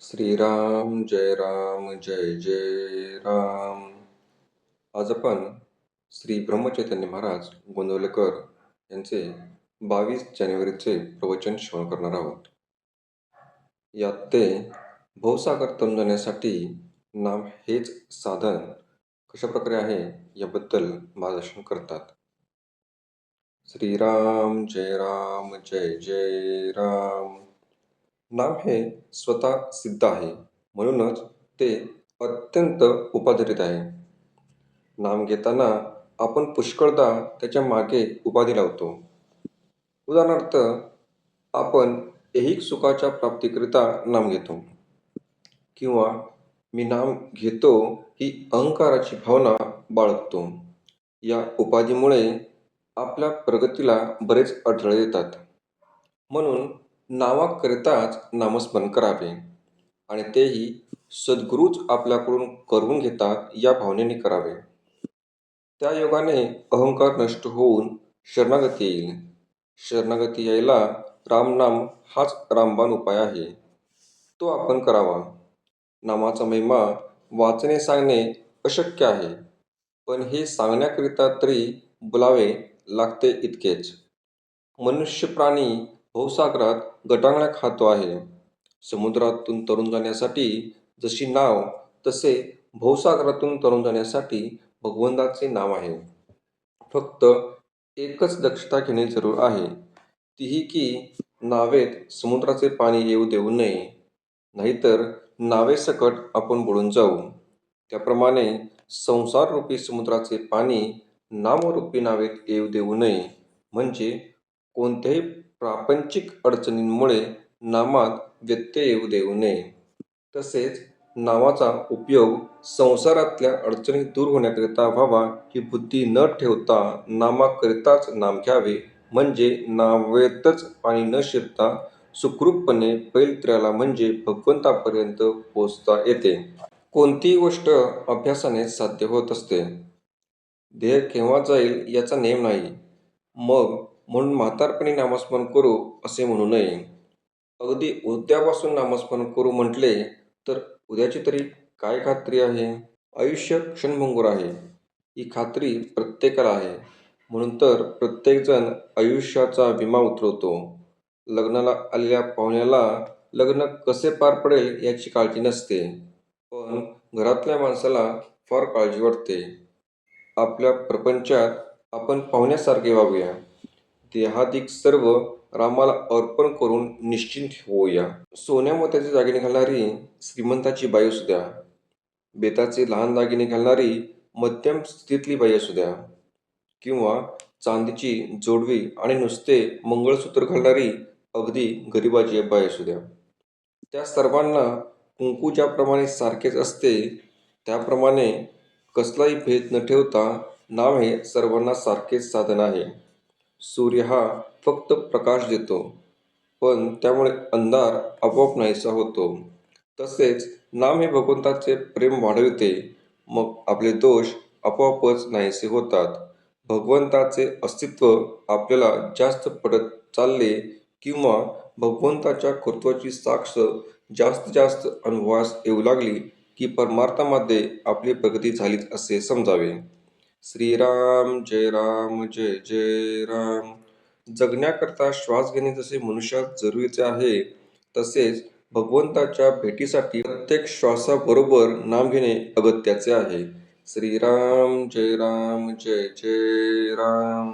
श्रीराम जय राम जय जय राम. आज आपण श्री ब्रह्मचैतन्य महाराज गोंदवलेकर यांचे बावीस जानेवारीचे प्रवचन श्रवण करणार आहोत. यात ते भवसागर तमजवण्यासाठी जाण्यासाठी नाम हेच साधन कशा प्रकारे आहे याबद्दल मार्गदर्शन करतात. श्रीराम जय राम जय जय राम. नाम हे स्वतः सिद्ध आहे. म्हणूनच ते अत्यंत उपाधारित आहे. नाम घेताना आपण पुष्कळदा त्याच्यामागे उपाधी लावतो. उदाहरणार्थ आपण ऐहिक सुखाच्या प्राप्तीकरिता नाम घेतो. किंवा मी नाम घेतो ही अहंकाराची भावना बाळगतो. या उपाधीमुळे आपल्या प्रगतीला बरेच अडथळे येतात. म्हणून नावाकरिताच नामस्मरण करावे आणि तेही सद्गुरूच आपल्याकडून करून घेतात या भावनेने करावे. त्या योगाने अहंकार नष्ट होऊन शरणागती येईल. शरणागती यायला रामनाम हाच रामबाण उपाय आहे. तो आपण करावा. नामाचा महिमा वाचणे सांगणे अशक्य आहे. पण हे सांगण्याकरिता तरी बोलावे लागते इतकेच. मनुष्य प्राणी भवसागरात गटांगळ्या खातो आहे. समुद्रातून तरुण जाण्यासाठी जशी नाव तसे भवसागरातून तरुण जाण्यासाठी भगवंताचे नाव आहे. फक्त एकच दक्षता घेणे जरूर आहे. तीही की नावेत समुद्राचे पाणी येऊ देऊ नये. नाहीतर नावेसकट आपण बुडून जाऊ. त्याप्रमाणे संसाररूपी समुद्राचे पाणी नामरूपी नावेत येऊ देऊ नये. म्हणजे कोणत्याही प्रापंचिक अडचणींमुळे नामात व्यत्यय येऊ देऊ नये. तसेच नावाचा उपयोग संसारातल्या अडचणी दूर होण्याकरिता व्हावा ही बुद्धी न ठेवता नामाकरिताच नाम घ्यावे. म्हणजे नावेतच पाणी न शिरता सुखरूपपणे पैलत्र्याला म्हणजे भगवंतापर्यंत पोचता येते. कोणतीही गोष्ट अभ्यासाने साध्य होत असते. ध्येय केव्हा जाईल याचा नेम नाही. मग म्हणून म्हातारपणी नामस्मरण करू असे म्हणू नये. अगदी उद्यापासून नामस्मरण करू म्हटले तर उद्याची तरी काय खात्री आहे? आयुष्य क्षणभंगूर आहे. ही खात्री प्रत्येकाला आहे. म्हणून तर प्रत्येकजण आयुष्याचा विमा उतरवतो. लग्नाला आलेल्या पाहुण्याला लग्न कसे पार पडेल याची काळजी नसते. पण घरातल्या माणसाला फार काळजी वाटते. आपल्या प्रपंचात आपण पाहुण्यासारखे वागूया देहादिक सर्व रामाला अर्पण करून निश्चिंत होऊया. सोन्या दागिने घालणारी श्रीमंताची बाई असू द्या बेताचे लहान दागिने घालणारी मध्यम स्थितीतली बाई असू द्या किंवा चांदीची जोडवी आणि नुसते मंगळसूत्र घालणारी अगदी गरिबाची बाई असू द्या. त्या सर्वांना कुंकू ज्याप्रमाणे सारखेच असते त्याप्रमाणे कसलाही भेद न ठेवता नाव हे सर्वांना सारखेच साधन आहे. सूर्य हा फक्त प्रकाश देतो पण त्यामुळे अंधार आपोआप नाहीसा होतो. तसेच नाम हे भगवंताचे प्रेम वाढविते मग आपले दोष आपोआपच नाहीसे होतात. भगवंताचे अस्तित्व आपल्याला जास्त पडत चालले किंवा भगवंताच्या कृत्वाची साक्ष जास्त जास्त अनुभवास येऊ लागली की परमार्थामध्ये आपली प्रगती झालीच असे समजावे. श्रीराम जय राम जय जय राम. जगण्याकरता श्वास घेणे जसे मनुष्यात जरुरीचे आहे तसेच भगवंताच्या भेटीसाठी प्रत्येक श्वासाबरोबर नाम घेणे अगत्याचे आहे. श्रीराम जय राम जय जय राम.